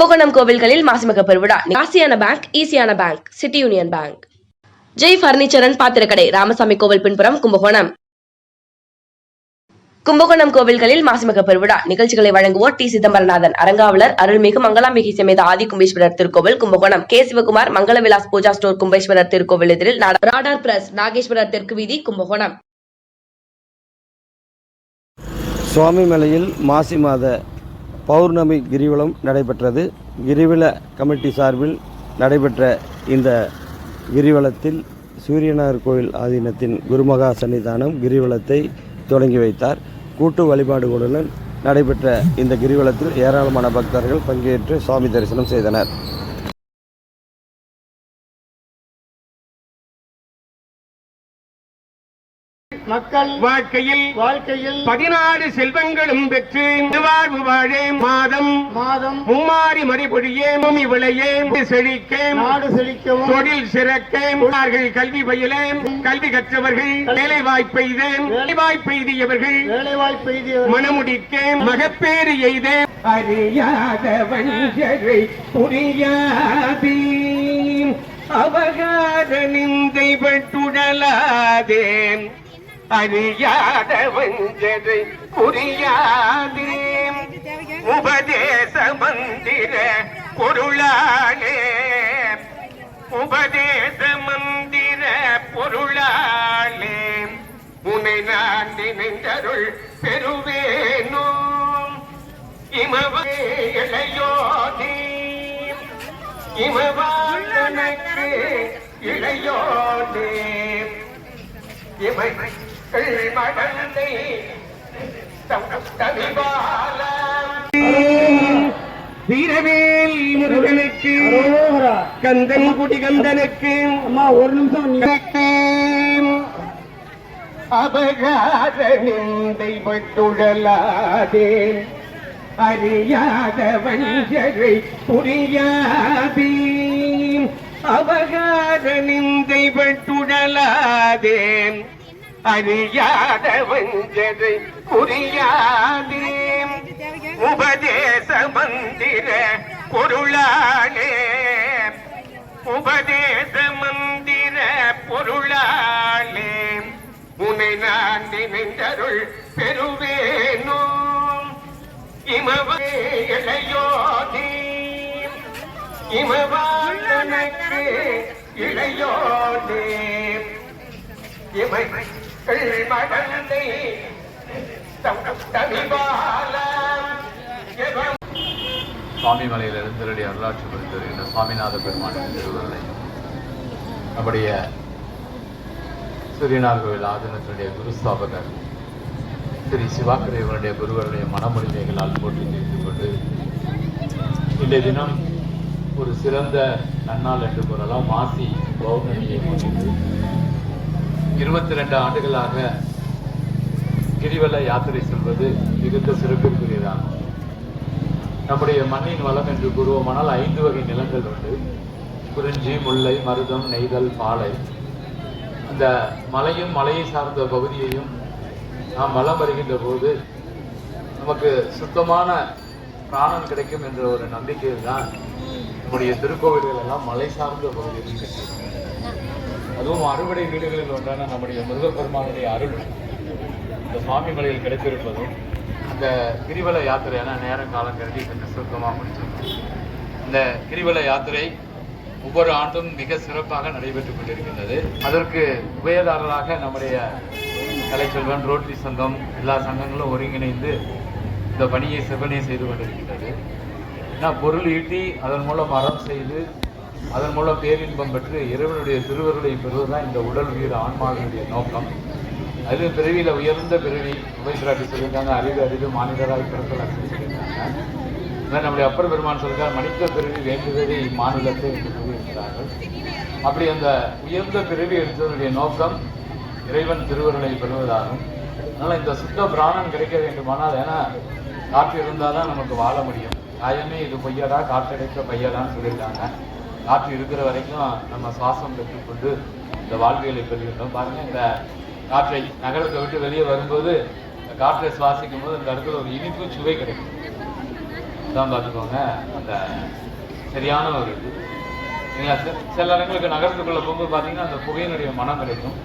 கும்பகோணம் கோவில்களில் மாசிமக பெருவிழா. காசியான bank ஈசியான bank City Union Bank Jai பர்னிச்சரன் பாத்திரக்கடை ராமசாமி கோவில் பின்புறம் கும்பகோணம். கும்பகோணம் கோவில்களில் மாசிமக பெருவிழா. நிகழ்ச்சிகளை வழங்குவோர் டி. சிதம்பரநாதன் அரங்காவலர் அருள்மிகு மங்களாம்பிகை சமேத ஆதி கும்பேஸ்வரர் திருக்கோவில் கும்பகோணம். கே. சிவகுமார் மங்களவிலாஸ் பூஜா ஸ்டோர் கும்பேஸ்வரர் திருக்கோவில் எதிரில் ராடார் பிரஸ் நாகேஸ்வரர் தெற்கு வீதி கும்பகோணம். சுவாமிமலையில் மாசி மாத பௌர்ணமி கிரிவலம் நடைபெற்றது. கிரிவல கமிட்டி சார்பில் நடைபெற்ற இந்த கிரிவலத்தில் சூரியனார் கோயில் ஆதீனத்தின் குருமகா சன்னிதானம் கிரிவலத்தை தொடங்கி வைத்தார். கூட்டு வழிபாடுகளுடன் நடைபெற்ற இந்த கிரிவலத்தில் ஏராளமான பக்தர்கள் பங்கேற்று சுவாமி தரிசனம் செய்தனர். மக்கள் வாழ்க்கையில் வாழ்க்கையில் பதினாறு செல்வங்களும் பெற்று வாழ்வு வாழே மாதம் மாதம் மும்மாறி மறிபொழியே பூமி விளையே செழிக்க நாடு செழிக்கவும். தொழில் சிறக்க மாணவர்கள் கல்வி பயில கல்வி கற்றவர்கள் வேலை வாய்ப்பு வேலை வாய்ப்பு எய்தியவர்கள் வேலை வாய்ப்பு மனமுடிக்க மகப்பேறு எய்த அறியாத வஞ்சரை புரியாதே அவகார நிந்தை பட்டுடலாதே அறியாத வஞ்சரை புரியாதே? உபதேச மந்திர பொருளாலே. உபதேச மந்திர பொருளாலே. உனை நான் நினைந்தருள் பெறுவேனோ? இமவே இளையோனே. இமவாழ்நனக்கு இளையோனே. இமை மடந்தை வீரவேல் முருகனுக்கு. கந்தன் குடி கந்தனுக்கு அம்மா ஒரு நிமிஷம் நீ அபகார நிந்தை பட்டுடலாதே அறியாத வஞ்சரை புரியாதே. அபகார நிந்தை பட்டுடலாதே அறியாத வஞ்சரை புரியாதே. உபதேச மந்திர பொருளாலே. உபதேச மந்திர பொருளாலே. உனை நான் நினைந்தருள் பெறுவேனோ. இமவே இளையோனே. இமவாழ்நனக்கு இளையோனே. இமை மடந்தை சுவாமிமலையில் எழுந்தருடைய வரலாற்று புரிந்து வருகின்ற சுவாமிநாத பெருமானின் திருவருளை. நம்முடைய சூரியனார் கோவில் ஆதீனத்தினுடைய குருஸ்தாபகர் ஸ்ரீ சிவாக்கரேவனுடைய குருவருடைய மனமொழிமைகளால் போற்றி செய்து கொண்டு இன்றைய தினம் ஒரு சிறந்த நன்னாள் என்று கூறலாம். மாசி பௌர்ணமியை முன்னிட்டு இருபத்தி ரெண்டு ஆண்டுகளாக கிரிவல யாத்திரை செல்வது மிகுந்த சிறப்பிற்குரியதாகும். நம்முடைய மண்ணின் வளம் என்று கூறுவோமானால் ஐந்து வகை நிலங்கள் உண்டு. குறிஞ்சி முல்லை மருதம் நெய்தல் பாலை. அந்த மலையும் மலையை சார்ந்த பகுதியையும் நாம் வளம் வருகின்ற போது நமக்கு சுத்தமான பிராணம் கிடைக்கும் என்ற ஒரு நம்பிக்கையில் தான் நம்முடைய திருக்கோவில்கள் எல்லாம் மலை சார்ந்த பகுதியில் கட்டியிருக்கிறது அதுவும் அறுவடை வீடுகளில் ஒன்றான நம்முடைய முருகப்பெருமானுடைய அருள் இந்த சுவாமி மலையில் கிடைத்திருப்பதும் இந்த கிரிவல யாத்திரையான நேரம் காலம் கருதி கொஞ்சம் சுருக்கமாக முடிச்சிருக்கோம். இந்த கிரிவல யாத்திரை ஒவ்வொரு ஆண்டும் மிக சிறப்பாக நடைபெற்றுக் கொண்டிருக்கின்றது. அதற்கு உபயதாரராக நம்முடைய கலைச்செல்வன் ரோட்டரி சங்கம் எல்லா சங்கங்களும் ஒருங்கிணைந்து இந்த பணியை சிவனை செய்து கொண்டிருக்கின்றது. ஏன்னா பொருள் ஈட்டி அதன் மூலம் அறம் செய்து அதன் மூலம் பேரின்பம் பெற்று இறைவனுடைய திருவருளை பெறுவதுதான் இந்த உடல் உயிர் ஆன்மாவினுடைய நோக்கம். அது பிறவியில் உயர்ந்த பிறவி உபயசிராட்டி சொல்லியிருக்காங்க. அறிவு அறிவு மாநிலராய் பிறத்தல் சொல்லியிருக்காங்க. நம்முடைய அப்பர் பெருமான் சொல்கிறார் மனித பிறவி வேண்டுவதே இம்மாநிலத்தை என்று கூறியிருக்கிறார்கள். அப்படி அந்த உயர்ந்த பிறவி எடுத்ததனுடைய நோக்கம் இறைவன் திருவருளை பெறுவதாகும். அதனால் இந்த சுத்த பிராணம் கிடைக்க வேண்டுமானால் ஏன்னா காற்று இருந்தால் தான் நமக்கு வாழ முடியும். காயமே இது பொய்யடா காற்றடைக்க பையடான்னு சொல்லியிருக்காங்க. காற்று இருக்கிற வரைக்கும் நம்ம சுவாசம் பெற்றுக்கொண்டு இந்த வாழ்வியலை பெறுகின்றோம். பாருங்க இந்த காற்றை நகரத்தை விட்டு வெளியே வரும்போது இந்த காற்றை சுவாசிக்கும் போது இந்த இடத்துல ஒரு இனிப்பு சுவை கிடைக்கும். தான் பார்த்துக்கோங்க அந்த சரியான ஒரு இது. நீங்க சில- சில இடங்களுக்கு நகரத்துக்குள்ள போகும்போது பார்த்தீங்கன்னா அந்த புகையினுடைய மனம் கிடைக்கும்.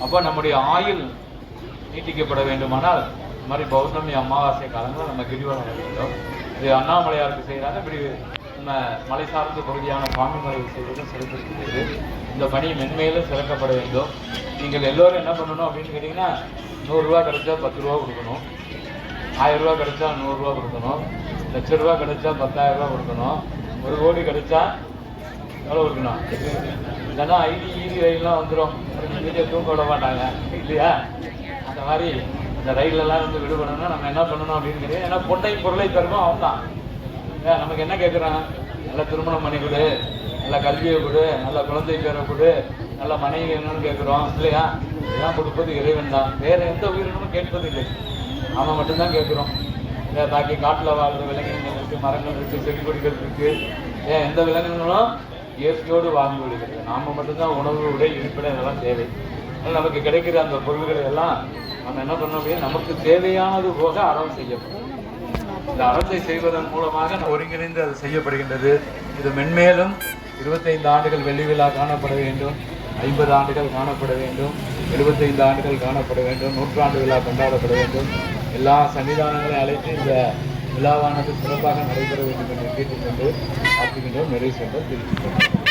அப்போ நம்முடைய ஆயுள் நீட்டிக்கப்பட வேண்டுமானால் இந்த மாதிரி பௌர்ணமி அமாவாசை காலங்களில் நம்ம கிரிவலம் வர வேண்டும் இது அண்ணாமலையாருக்கு செய்கிறாங்க இப்படி நம்ம மலை சார்ந்த பகுதியான சுவாமிமலை செய்வதும் சிறப்பிருக்கிறது இந்த பணி மென்மையிலும் சிறக்கப்பட வேண்டும். நீங்கள் எல்லோரும் என்ன பண்ணணும் அப்படின்னு கேட்டிங்கன்னா நூறுரூவா கிடைச்சா பத்து ரூபா கொடுக்கணும். ஆயிரரூவா கிடச்சா கிடைச்சா நூறுரூவா கொடுக்கணும். லட்ச ரூபா கிடைச்சா பத்தாயிரம் ரூபா கொடுக்கணும். ஒரு கோடி கிடைச்சா எவ்வளோ கொடுக்கணும்? இல்லைன்னா ஐடி ஈடி ரயிலெலாம் வந்துடும் வீட்டை தூக்க விட மாட்டாங்க. இல்லையா? அந்த மாதிரி இந்த ரயிலெல்லாம் வந்து விடுபடணும்னா நம்ம என்ன பண்ணணும் அப்படின்னு கேட்டீங்கன்னா ஏன்னா பொட்டை பொருளை தருவோம் அவன் தான் நமக்கு என்ன கேட்குறான் நல்ல திருமணம் பண்ணி கொடு நல்ல கல்வியை கொடு நல்ல குழந்தை பேரை கொடு நல்ல மனைவி வேணும்னு கேட்குறோம் இல்லையா? இதெல்லாம் கொடுப்பது இறைவன் தான். வேறு எந்த உயிரினமும் கேட்பது இல்லை நாம் மட்டும்தான் கேட்குறோம் இல்லை தாக்கி காட்டில் வாழ்ற விலங்கினங்கள் இருக்குது மரங்கள் இருக்குது செடி கொடிகள் இருக்குது ஏன் எந்த விலங்கினங்களும் இயற்கையோடு வாழ்ந்து விடுகிறது. நாம் மட்டும்தான் உணவு உடை இருப்பிட இதெல்லாம் தேவை. அதனால் நமக்கு கிடைக்கிற அந்த பொருள்களை எல்லாம் நம்ம என்ன பண்ணோம் அப்படின்னா நமக்கு தேவையானது போக அறம் செய்யப்படும். இந்த அறத்தை செய்வதன் மூலமாக ஒருங்கிணைந்து அது செய்யப்படுகின்றது. இது மென்மேலும் இருபத்தைந்து ஆண்டுகள் வெள்ளி விழா காணப்பட வேண்டும். ஐம்பது ஆண்டுகள் காணப்பட வேண்டும். எழுபத்தைந்து ஆண்டுகள் காணப்பட வேண்டும். நூற்றாண்டு விழா கொண்டாடப்பட வேண்டும். எல்லா சன்னிதானங்களையும் அழைத்து இந்த விழாவானது சிறப்பாக நடைபெற வேண்டும் என்று கேட்டுக்கொண்டு பார்த்துக்கின்றோம் நிறைவு சென்ற தெரிவித்துக்கொண்டோம்